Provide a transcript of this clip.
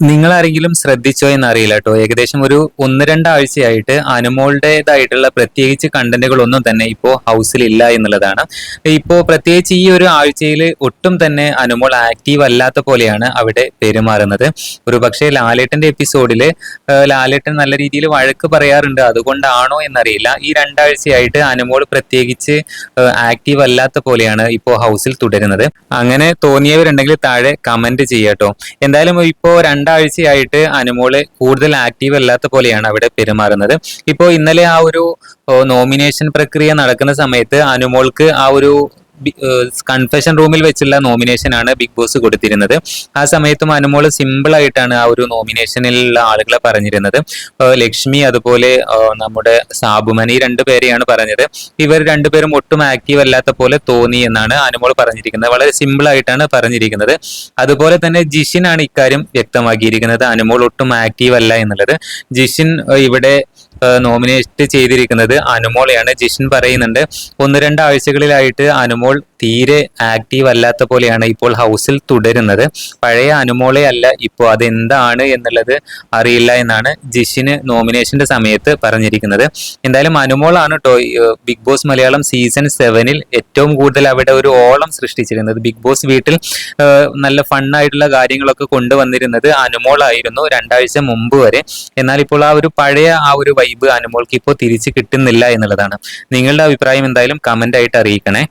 നിങ്ങൾ ആരെങ്കിലും ശ്രദ്ധിച്ചോ എന്നറിയില്ല കേട്ടോ. ഏകദേശം ഒരു ഒന്ന് രണ്ടാഴ്ചയായിട്ട് അനുമോളുടേതായിട്ടുള്ള പ്രത്യേകിച്ച് കണ്ടന്റുകളൊന്നും തന്നെ ഇപ്പോൾ ഇല്ല എന്നുള്ളതാണ്. ഇപ്പോൾ പ്രത്യേകിച്ച് ഈ ഒരു ആഴ്ചയിൽ ഒട്ടും തന്നെ അനുമോൾ ആക്റ്റീവ് അല്ലാത്ത പോലെയാണ് അവിടെ പെരുമാറുന്നത്. ഒരു പക്ഷേ ലാലേട്ടന്റെ എപ്പിസോഡിൽ ലാലേട്ടൻ നല്ല രീതിയിൽ വഴക്ക് പറയാറുണ്ട്. അതുകൊണ്ടാണോ എന്നറിയില്ല. ഈ രണ്ടാഴ്ചയായിട്ട് അനുമോൾ പ്രത്യേകിച്ച് ആക്റ്റീവ് അല്ലാത്ത പോലെയാണ് ഇപ്പോൾ ഹൗസിൽ തുടരുന്നത്. അങ്ങനെ തോന്നിയവരുണ്ടെങ്കിൽ താഴെ കമന്റ് ചെയ്യാട്ടോ എന്തായാലും ഇപ്പോൾ രണ്ടാഴ്ചയായിട്ട് അനുമോൾ കൂടുതൽ ആക്റ്റീവ് അല്ലാത്ത പോലെയാണ് അവിടെ പെരുമാറുന്നത്. ഇപ്പോൾ ഇന്നലെ ആ ഒരു നോമിനേഷൻ പ്രക്രിയ നടക്കുന്ന സമയത്ത് അനുമോൾക്ക് ആ ഒരു കൺഫെഷൻ റൂമിൽ വെച്ചുള്ള നോമിനേഷൻ ആണ് ബിഗ് ബോസ് കൊടുത്തിരുന്നത്. ആ സമയത്തും അനുമോൾ സിമ്പിൾ ആയിട്ടാണ് ആ ഒരു നോമിനേഷനിലുള്ള ആളുകളെ പറഞ്ഞിരുന്നത്. ലക്ഷ്മി അതുപോലെ നമ്മുടെ സാബുമൻ ഈ രണ്ടു പേരെയാണ് പറഞ്ഞത്. ഇവർ രണ്ടുപേരും ഒട്ടും ആക്റ്റീവ് അല്ലാത്ത പോലെ തോന്നി എന്നാണ് അനുമോൾ പറഞ്ഞിരിക്കുന്നത്. വളരെ സിമ്പിൾ ആയിട്ടാണ് പറഞ്ഞിരിക്കുന്നത്. അതുപോലെ തന്നെ ജിഷിനാണ് ഇക്കാര്യം വ്യക്തമാക്കിയിരിക്കുന്നത്. അനുമോൾ ഒട്ടും ആക്റ്റീവ് അല്ല എന്നുള്ളത്. ജിഷിൻ ഇവിടെ നോമിനേറ്റ് ചെയ്തിരിക്കുന്നത് അനുമോളെയാണ്. ജിഷൻ പറയുന്നുണ്ട് ഒന്ന് രണ്ട് ആഴ്ചകളിലായിട്ട് അനുമോൾ തീരെ ആക്റ്റീവ് അല്ലാത്ത പോലെയാണ് ഇപ്പോൾ ഹൗസിൽ തുടരുന്നത്. പഴയ അനുമോളെ അല്ല ഇപ്പോൾ അതെന്താണ് എന്നുള്ളത് അറിയില്ല എന്നാണ് ജിഷിന് നോമിനേഷന്റെ സമയത്ത് പറഞ്ഞിരിക്കുന്നത്. എന്തായാലും അനുമോളാണ് കേട്ടോ ബിഗ് ബോസ് മലയാളം സീസൺ സെവനിൽ ഏറ്റവും കൂടുതൽ അവിടെ ഒരു ഓളം സൃഷ്ടിച്ചിരുന്നത്. ബിഗ് ബോസ് വീട്ടിൽ നല്ല ഫണ്ണായിട്ടുള്ള കാര്യങ്ങളൊക്കെ കൊണ്ടുവന്നിരുന്നത് അനുമോളായിരുന്നു രണ്ടാഴ്ച മുമ്പ് വരെ. എന്നാൽ ഇപ്പോൾ ആ ഒരു പഴയ ആ ഒരു വൈബ് അനുമോൾക്ക് ഇപ്പോൾ തിരിച്ച് കിട്ടുന്നില്ല എന്നുള്ളതാണ്. നിങ്ങളുടെ അഭിപ്രായം എന്തായാലും കമന്റ് ആയിട്ട് അറിയിക്കണേ.